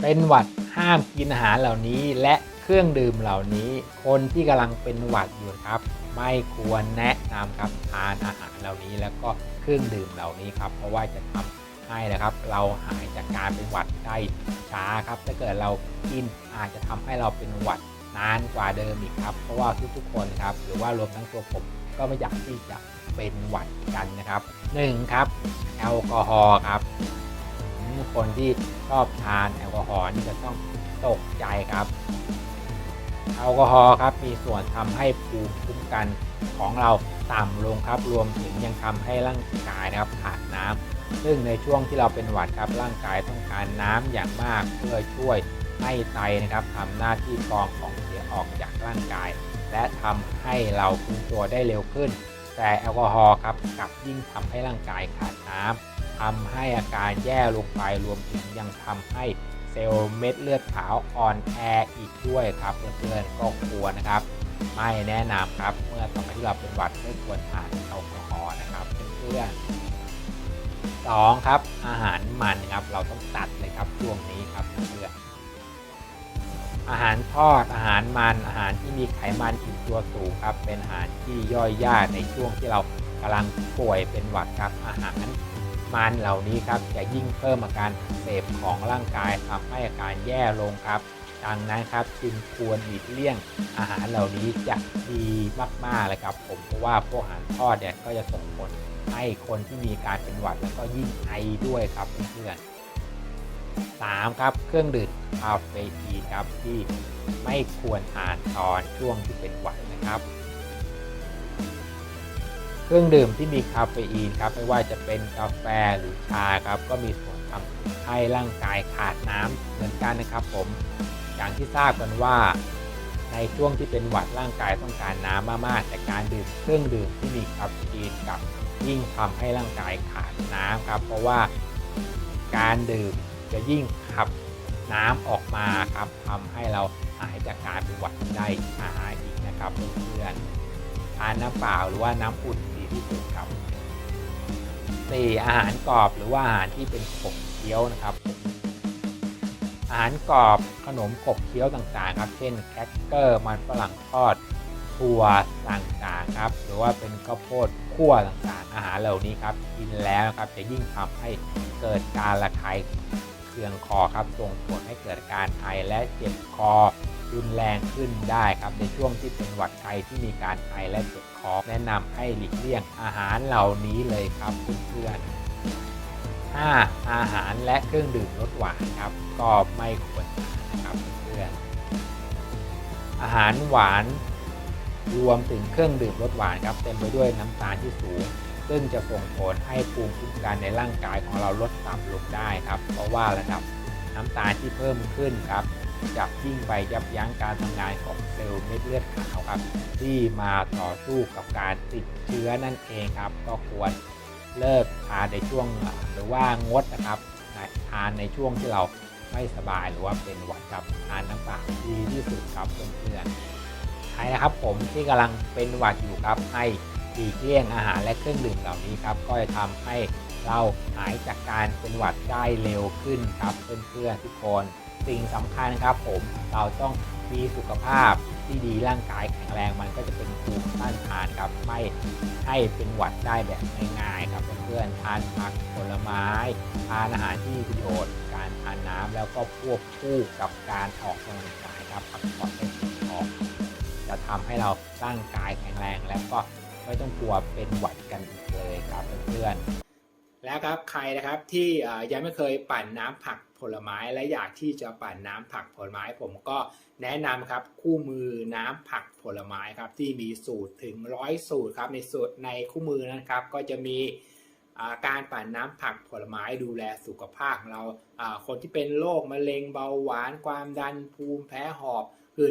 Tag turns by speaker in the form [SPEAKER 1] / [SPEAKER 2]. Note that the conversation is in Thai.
[SPEAKER 1] เป็นหวัดห้ามกินอาหารเหล่านี้ และเครื่องดื่มเหล่านี้ คนที่กำลังเป็นหวัดอยู่ครับ ไม่ควรแนะนำครับทานอาหารเหล่านี้ แล้วก็เครื่องดื่มเหล่านี้ครับเพราะว่าจะทำให้นะครับเราหายจากการเป็นหวัดได้ช้าครับ ถ้าเกิดเรากินอาจจะทำให้เราเป็นหวัดนานกว่าเดิมอีกครับ เพราะว่าทุกๆคนครับหรือว่ารวมทั้งตัวผมก็ไม่อยากที่จะเป็นหวัดกันนะครับหนึ่งครับแอลกอฮอล์ครับ คนที่ชอบทานแอลกอฮอล์นี่จะต้องตกใจครับ แอลกอฮอล์ครับมีส่วนทำให้ภูมิคุ้มกันของเราต่ำลงครับรวมถึงยังทำให้ร่างกายนะครับขาดน้ำซึ่งในช่วงที่เราเป็นหวัดครับร่างกายต้องการน้ำอย่างมากเพื่อช่วยให้ไตนะครับทำหน้าที่กรองของเสียออกจากร่างกาย และทำให้เราฟื้นตัวได้เร็วขึ้น แต่แอลกอฮอล์ครับกลับยิ่งทำให้ร่างกายขาดน้ำ ทำให้อาการแย่ลงไปรวมถึงยังทำให้เซลล์เม็ดเลือดขาวอ่อนแออีกด้วยครับเพื่อนๆก็ควรนะครับ ไม่แนะนำครับเมื่อสมัยที่เราเป็นหวัดไม่ควรทานแอลกอฮอล์นะครับเพื่อนๆสองครับอาหารมันครับเราต้องตัดเลยครับช่วงนี้ครับเพื่อนอาหารทอดอาหารมันอาหารที่มีไขมันอิ่มตัวสูงครับเป็นอาหารที่ย่อยยากในช่วงที่เรากำลังป่วยเป็นหวัดครับอาหาร มันเหล่านี้ครับจะยิ่งเพิ่มอาการอักเสบของร่างกายทำให้อาการแย่ลงครับ ดังนั้นครับจึงควรหลีกเลี่ยงอาหารเหล่านี้จะดีมากๆเลยครับ ผมเพราะว่าพวกอาหารทอดเนี่ยก็จะส่งผลให้คนที่มีการเป็นหวัดแล้วก็ยิ่งไอด้วยครับเพื่อนๆสามครับเครื่องดื่มคาเฟอีนครับที่ไม่ควรทานตอนช่วงที่เป็นหวัดนะครับ เครื่องดื่มที่มีคาเฟอีนครับไม่ว่าจะเป็นกาแฟหรือชาครับก็มีส่วนทำให้ร่างกายขาดน้ำเหมือนกันนะครับ ผมอย่างที่ทราบกันว่า ในช่วงที่เป็นหวัดร่างกายต้องการน้ำมากๆแต่การดื่มเครื่องดื่มที่มีคาเฟอีนกับยิ่งทำให้ร่างกายขาดน้ำครับ เพราะว่าการดื่มจะยิ่งขับน้ำออกมาครับทำให้เราหายจากการเป็นหวัดได้ช้าอีกนะครับเพื่อนๆทานน้ำเปล่าหรือว่าน้ำอุ่น ครับ 4. อาหารกรอบหรือว่าอาหารที่เป็นขบเคี้ยวนะครับ อาหารกรอบขนมขบเคี้ยวต่างๆ ครับ เช่นแครกเกอร์มันฝรั่งทอดถั่วต่างๆครับ หรือว่าเป็นข้าวโพดคั่วต่างๆ อาหารเหล่านี้ครับกินแล้วครับจะยิ่งทำให้เกิดการระคาย เคืองคอครับส่งผลให้เกิดการไอและเจ็บคอ รุนแรงขึ้นได้ครับในช่วงที่เป็นหวัดไข้ที่มีการไอและเจ็บคอ แนะนำให้หลีกเลี่ยงอาหารเหล่านี้เลยครับเพื่อนๆ 5. อาหารและเครื่องดื่มรสหวานครับ ก็ไม่ควรนะครับเพื่อนอาหารหวานรวมถึงเครื่องดื่มรสหวานครับ เต็มไปด้วยน้ำตาลที่สูง ซึ่งจะส่งผลให้ภูมิคุ้มกันในร่างกายของเราลดต่ำลงได้ครับ เพราะว่าระดับน้ำตาลที่เพิ่มขึ้นครับจะยิ่งไปยับยั้งการทำงานของเซลล์เม็ดเลือดขาวครับ ที่มาต่อสู้กับการติดเชื้อนั่นเองครับ ก็ควรเลิกทานในช่วงหรือว่างดนะครับทานในช่วงที่เราไม่สบายหรือว่าเป็นหวัดครับทานน้ำเปล่าดีที่สุดครับเพื่อนๆใครนะครับผมที่กำลังเป็นหวัดอยู่ครับให้ หลีกเลี่ยงอาหารและเครื่องดื่มเหล่านี้ครับ ก็จะทำให้เราหายจากการเป็นหวัดได้เร็วขึ้นครับเพื่อนๆทุกคนสิ่งสำคัญครับผมเราต้องมีสุขภาพที่ดีร่างกายแข็งแรงมันก็จะเป็นภูมิต้านทานครับไม่ให้เป็นหวัดได้แบบง่ายๆครับเพื่อนๆทานผักผลไม้ทานอาหารที่มีประโยชน์ การทานน้ำแล้วก็ควบคู่กับการออกกำลังกายครับพักผ่อนให้เพียงพอจะทำให้เราร่างกายแข็งแรงแล้วก็ ไม่ต้องกลัวเป็นหวัดกันอีกเลยครับเพื่อนๆแล้วครับใครนะครับที่ยังไม่เคยปั่นน้ำผักผลไม้และอยากที่จะปั่นน้ำผักผลไม้ผมก็แนะนำครับคู่มือน้ำผักผลไม้ครับที่มีสูตรถึงร้อยสูตรครับในสูตรในคู่มือนะครับก็จะมีการปั่นน้ำผักผลไม้ดูแลสุขภาพเราคนที่เป็นโรคมะเร็งเบาหวานความดันภูมิแพ้หอบคือ